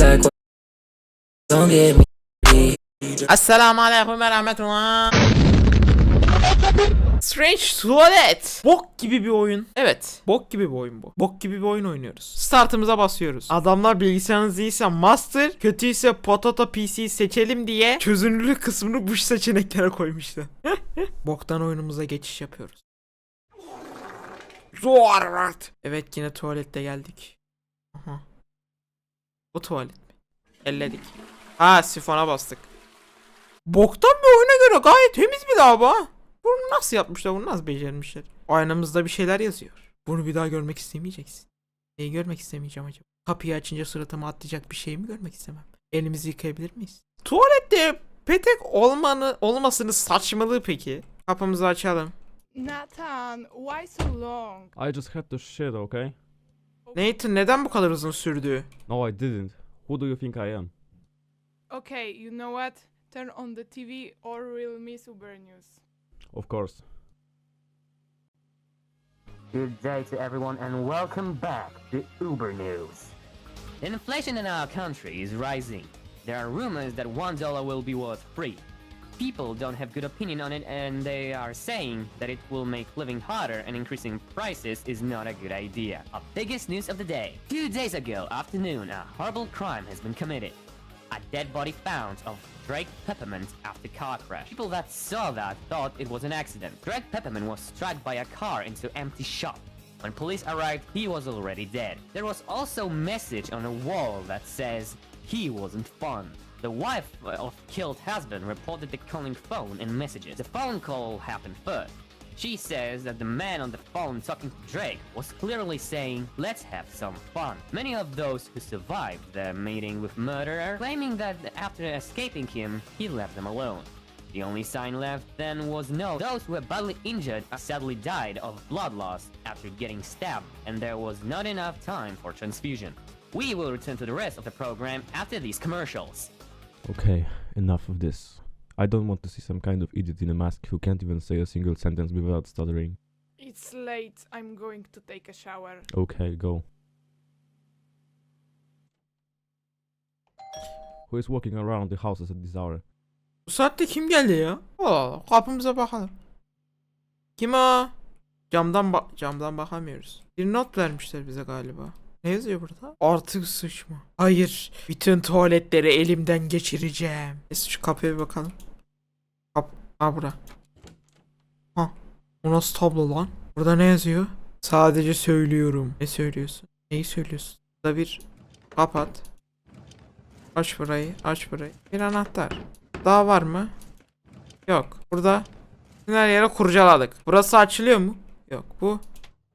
like what? Don't get me. Esselamu Aleyküm ve Rahmetullah. Strange Tuvalet. Bok gibi bir oyun. Evet. Bok gibi bir oyun bu. Bok gibi bir oyun oynuyoruz. Startımıza basıyoruz. Adamlar bilgisayarınız iyiyse Master, kötüyse Potato PC seçelim diye çözünürlük kısmını bu seçeneklere koymuşlar. Boktan oyunumuza geçiş yapıyoruz. Zor. Evet yine tuvalette geldik. Aha. Bu tuvalet mi? Elledik. Ha sifona bastık. Boktan bir oyuna göre gayet temiz bir lavabo ha. Bunu nasıl yapmışlar bunu nasıl becermişler? Aynamızda bir şeyler yazıyor. Bunu bir daha görmek istemeyeceksin. Neyi görmek istemeyeceğim acaba? Kapıyı açınca suratıma atlayacak bir şey mi görmek istemem? Elimizi yıkayabilir miyiz? Tuvalette petek olmanı, olmasını saçmalığı peki. Kapımızı açalım. Nathan, why so long? I just had to shit, okay? Nathan neden bu kadar uzun sürdü? No, I didn't. Who do you think I am? Okay, you know what? Turn on the TV or we'll miss Uber News. Of course. Good day to everyone and welcome back to Uber News. Inflation in our country is rising. There are rumors that one dollar will be worth three. People don't have good opinion on it and they are saying that it will make living harder and increasing prices is not a good idea. Biggest news of the day. Two days ago afternoon, a horrible crime has been committed. A dead body found of Drake Peppermint after car crash. People that saw that thought it was an accident. Drake Peppermint was struck by a car into empty shop. When police arrived, he was already dead. There was also message on a wall that says he wasn't fun. The wife of killed husband reported the calling phone and messages. The phone call happened first. She says that the man on the phone talking to Drake was clearly saying, let's have some fun. Many of those who survived the meeting with murderer claiming that after escaping him, he left them alone. The only sign left then was no. Those who were badly injured sadly died of blood loss after getting stabbed, and there was not enough time for transfusion. We will return to the rest of the program after these commercials. Okay, enough of this. I don't want to see some kind of idiot in a mask who can't even say a single sentence without stuttering. It's late. I'm going to take a shower. Okay, go. Who is walking around the houses at this hour? Bu saatte kim geldi ya? Aa, kapımıza bakalım. Kim o? Camdan ba camdan bakamıyoruz. Bir not vermişler bize galiba. Ne yazıyor burada? Artık sıçma. Hayır. Bütün tuvaletleri elimden geçireceğim. Neyse şu kapıya bir bakalım. Kap. Ha bura. Ha. Bu nasıl tablo lan? Burada ne yazıyor? Sadece söylüyorum. Ne söylüyorsun? Neyi söylüyorsun? Burada bir kapat. Aç burayı. Aç burayı. Bir anahtar. Daha var mı? Yok. Burada her yere kurcaladık. Burası açılıyor mu? Yok. Bu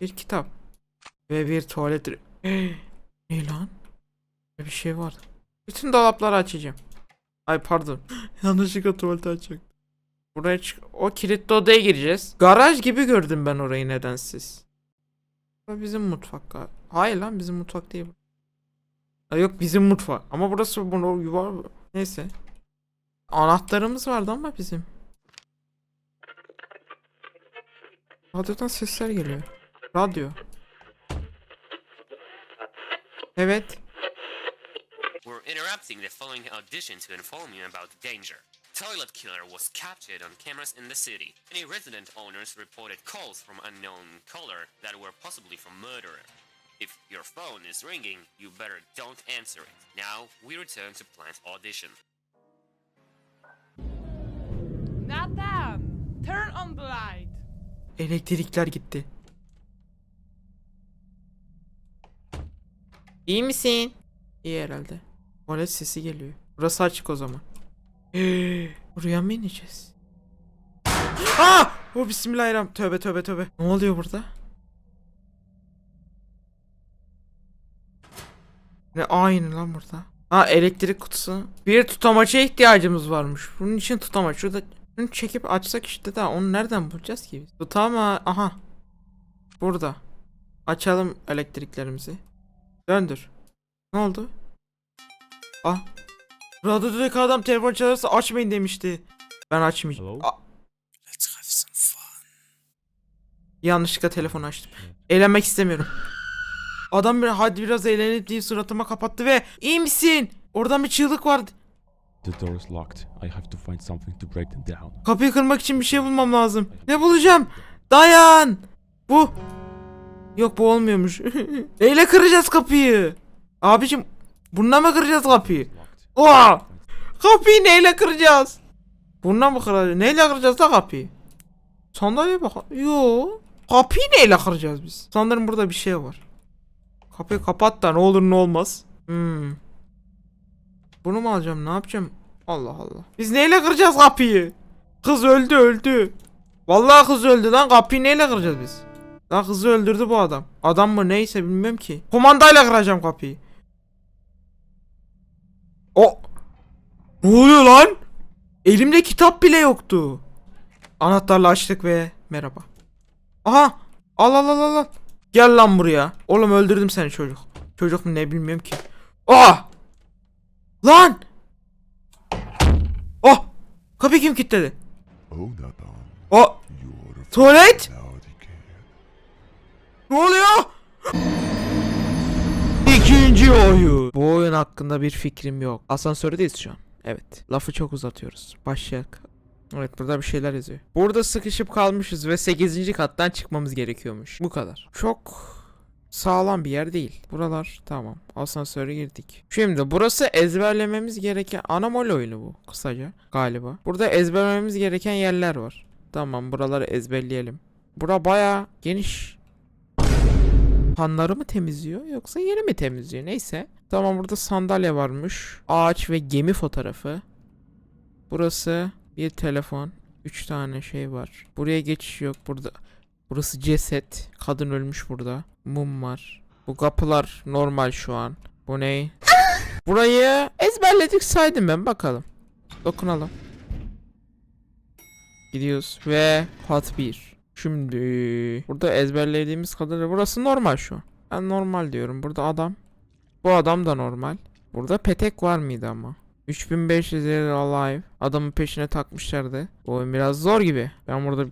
bir kitap. Ve bir tuvalet. ne lan? Bir şey var. Bütün dolapları açacağım. Ay pardon. Yanlışlıkla tuvaleti açacaktım. Buraya çık. O kilitli odaya gireceğiz. Garaj gibi gördüm ben orayı nedensiz. Bizim mutfak. Hayır lan bizim mutfak değil. Ha, yok bizim mutfak. Ama burası bunu yuvar. Neyse. Anahtarımız vardı ama bizim. Radyodan sesler geliyor. Radyo. Evet. We're interrupting the following audition to inform you about the danger. Toilet killer was captured on cameras in the city. Many resident owners reported calls from unknown caller that were possibly from murderer. If your phone is ringing, you better don't answer it. Now we return to plant audition. Nathan, turn on the light. Elektrikler gitti. İyi misin? İyi herhalde. Tuvalet sesi geliyor. Burası açık o zaman. Buraya mı ineceğiz? Ah! O bismillahirrahmanirrahim. Tövbe tövbe tövbe. Ne oluyor burada? Ne aynı lan burada. Ha elektrik kutusu. Bir tutamaça ihtiyacımız varmış. Bunun için tutamaç. Şurada şunu çekip açsak işte daha onu nereden bulacağız ki biz? Tutama aha. Burada. Açalım elektriklerimizi. Döndür. Ne oldu? Ah. Radyodaki adam telefon çalarsa açmayın demişti. Ben açmayacağım. Ah. Yanlışlıkla telefon açtım. Eğlenmek istemiyorum. Adam bir hadi biraz eğlenip diye suratıma kapattı ve iyi misin? Oradan bir çığlık vardı. The door is locked. I have to find something to break them down. Kapıyı kırmak için bir şey bulmam lazım. Ne bulacağım? Dayan. Bu. Yok bu olmuyormuş. Neyle kıracağız kapıyı? Abicim bununla mı kıracağız kapıyı? Oha! Kapıyı neyle kıracağız? Bununla mı kıracağız? Neyle kıracağız da kapıyı? Sandalye bak. Yo. Kapıyı neyle kıracağız biz? Sanırım burada bir şey var. Kapıyı kapat da ne olur ne olmaz. Hmm. Bunu mu alacağım? Ne yapacağım? Allah Allah. Biz neyle kıracağız kapıyı? Kız öldü öldü. Vallahi kız öldü lan. Kapıyı neyle kıracağız biz? Lan kızı öldürdü bu adam. Adam mı neyse bilmem ki. Kumandayla kıracağım kapıyı. O ne oluyor lan? Elimde kitap bile yoktu. Anahtarla açtık ve merhaba. Aha! Al al al al al. Gel lan buraya. Oğlum öldürdüm seni çocuk. Çocuk mu ne bilmiyorum ki. Ah! Lan! Oh! Kapıyı kim kilitledi? Oh! Tuvalet! Ne oluyor? İkinci oyun. Bu oyun hakkında bir fikrim yok. Asansördeyiz şu an. Evet. Lafı çok uzatıyoruz. Başlayak. Evet burada bir şeyler yazıyor. Burada sıkışıp kalmışız ve 8. kattan çıkmamız gerekiyormuş. Bu kadar. Çok sağlam bir yer değil. Buralar tamam. Asansöre girdik. Şimdi burası ezberlememiz gereken anamol oyunu bu kısaca galiba. Burada ezberlememiz gereken yerler var. Tamam buraları ezberleyelim. Bura baya geniş. Panları mı temizliyor yoksa yeri mi temizliyor neyse. Tamam burada sandalye varmış. Ağaç ve gemi fotoğrafı. Burası bir telefon. Üç tane şey var. Buraya geçiş yok burada. Burası ceset. Kadın ölmüş burada. Mum var. Bu kapılar normal şu an. Bu ne? Burayı ezberledik saydım ben bakalım. Dokunalım. Gidiyoruz ve kat 1. Şimdi burada ezberlediğimiz kadarıyla burası normal şu. Ben normal diyorum. Burada adam. Bu adam da normal. Burada petek var mıydı ama? 3500 lira alive. Adamın peşine takmışlardı. Oyun biraz zor gibi. Ben burada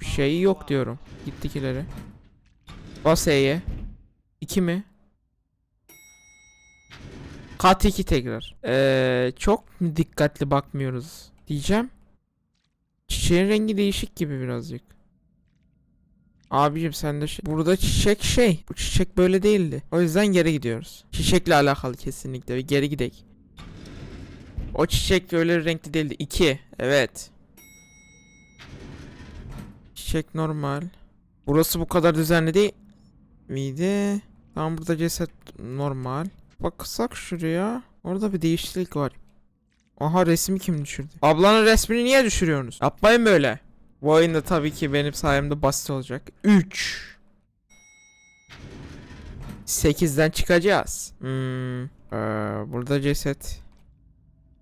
bir şey yok diyorum. Gittik ileri. Bas E'ye. 2 mi? Kat 2 tekrar. Ee, çok dikkatli bakmıyoruz diyeceğim. Çiçeğin rengi değişik gibi birazcık. Abicim sen de şey- burada çiçek şey. Bu çiçek böyle değildi. O yüzden geri gidiyoruz. Çiçekle alakalı kesinlikle ve geri gidek. O çiçek öyle renkli değildi. 2. Evet. Çiçek normal. Burası bu kadar düzenli değil miydi? Tamam burada ceset normal. Baksak şuraya. Orada bir değişiklik var. Aha resmi kim düşürdü? Ablanın resmini niye düşürüyorsunuz? Yapmayın böyle. Bu oyunda tabii ki benim sayemde basit olacak. 3 8'den çıkacağız. Hmm. Ee, burada ceset.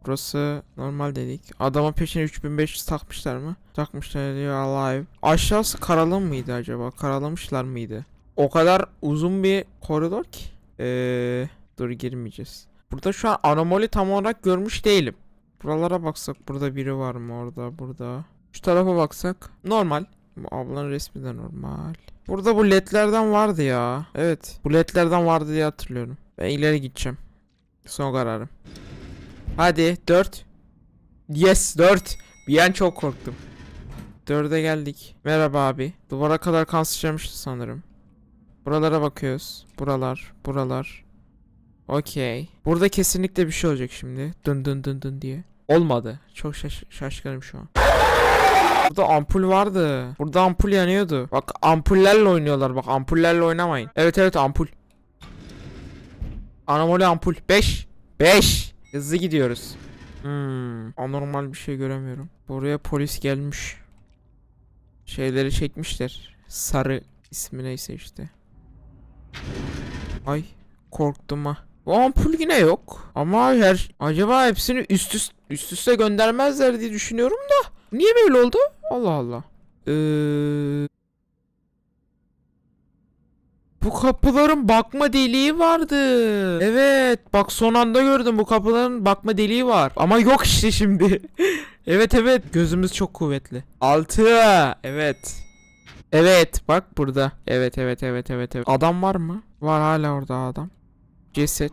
Burası normal dedik. Adamın peşine 3500 takmışlar mı? Takmışlar diyor alive. Aşağısı karalım mıydı acaba? Karalamışlar mıydı? O kadar uzun bir koridor ki. Ee, dur girmeyeceğiz. Burada şu an anomali tam olarak görmüş değilim. Buralara baksak burada biri var mı orada burada. Şu tarafa baksak normal. Bu ablanın resmi de normal. Burada bu ledlerden vardı ya. Evet. Bu ledlerden vardı diye hatırlıyorum. Ben ileri gideceğim. Son kararım. Hadi 4. Yes 4. Bir an çok korktum. 4'e geldik. Merhaba abi. Duvara kadar kan sıçramıştı sanırım. Buralara bakıyoruz. Buralar, buralar. Okey. Burada kesinlikle bir şey olacak şimdi. Dın dın dın dın diye. Olmadı. Çok şaş şaşkınım şu an. Burada ampul vardı. Burada ampul yanıyordu. Bak ampullerle oynuyorlar. Bak ampullerle oynamayın. Evet evet ampul. Anomali ampul. 5. 5. Hızlı gidiyoruz. Hmm, anormal bir şey göremiyorum. Buraya polis gelmiş. Şeyleri çekmişler. Sarı ismi neyse işte. Ay korktum ha. Bu ampul yine yok. Ama her acaba hepsini üst üst üst üste göndermezler diye düşünüyorum da. Niye böyle oldu? Allah Allah. Ee, bu kapıların bakma deliği vardı. Evet. Bak son anda gördüm bu kapıların bakma deliği var. Ama yok işte şimdi. evet evet. Gözümüz çok kuvvetli. 6. Evet. Evet bak burada. Evet evet evet evet evet. Adam var mı? Var hala orada adam. Ceset.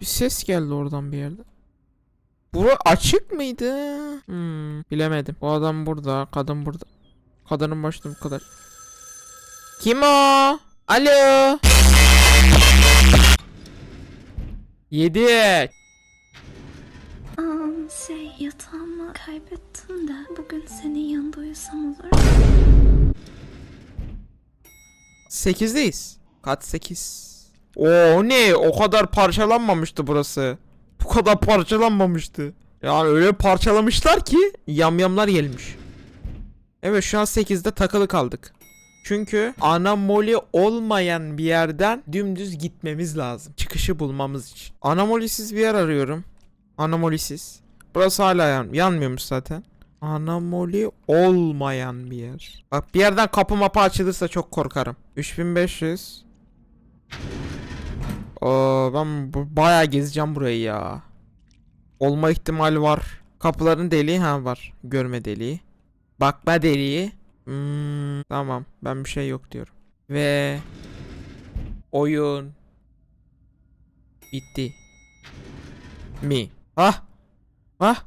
Bir ses geldi oradan bir yerde. Bura açık mıydı? Hmm, bilemedim. Bu adam burada, kadın burada. Kadının başında bu kadar. Kim o? Alo. 7 Aa, şey yatağımı kaybettim de bugün senin yanında uyusam olur. 8'deyiz. Kat 8. Oo ne? O kadar parçalanmamıştı burası. Bu kadar parçalanmamıştı. Yani öyle parçalamışlar ki yamyamlar gelmiş. Evet şu an 8'de takılı kaldık. Çünkü anomali olmayan bir yerden dümdüz gitmemiz lazım. Çıkışı bulmamız için. Anomolisiz bir yer arıyorum. Anomolisiz. Burası hala yan yanmıyormuş zaten. Anomali olmayan bir yer. Bak bir yerden kapı mapı açılırsa çok korkarım. 3500. Oo, ben bu- bayağı gezeceğim burayı ya. Olma ihtimali var. Kapıların deliği ha var. Görme deliği. Bakma deliği. Hmm, tamam ben bir şey yok diyorum. Ve oyun bitti. Mi? Ah. Ah.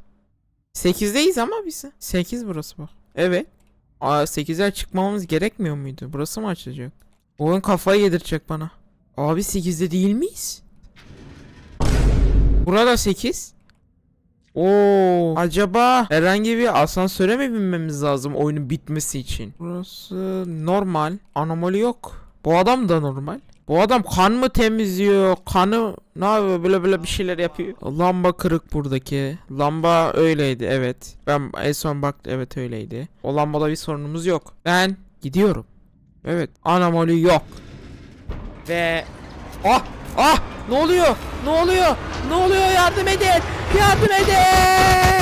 8'deyiz ama biz. 8 burası bak. Evet. Aa 8'e çıkmamamız gerekmiyor muydu? Burası mı açılacak? Oyun kafayı yedirecek bana. Abi 8'de değil miyiz? Burada 8. Oo, acaba herhangi bir asansöre mi binmemiz lazım oyunun bitmesi için? Burası normal. Anomali yok. Bu adam da normal. Bu adam kan mı temizliyor? Kanı ne yapıyor? Böyle böyle bir şeyler yapıyor. Lamba kırık buradaki. Lamba öyleydi evet. Ben en son baktım evet öyleydi. O lambada bir sorunumuz yok. Ben gidiyorum. Evet anomali yok. Ve ah ah ne oluyor? Ne oluyor? Ne oluyor? Yardım edin! Yardım edin!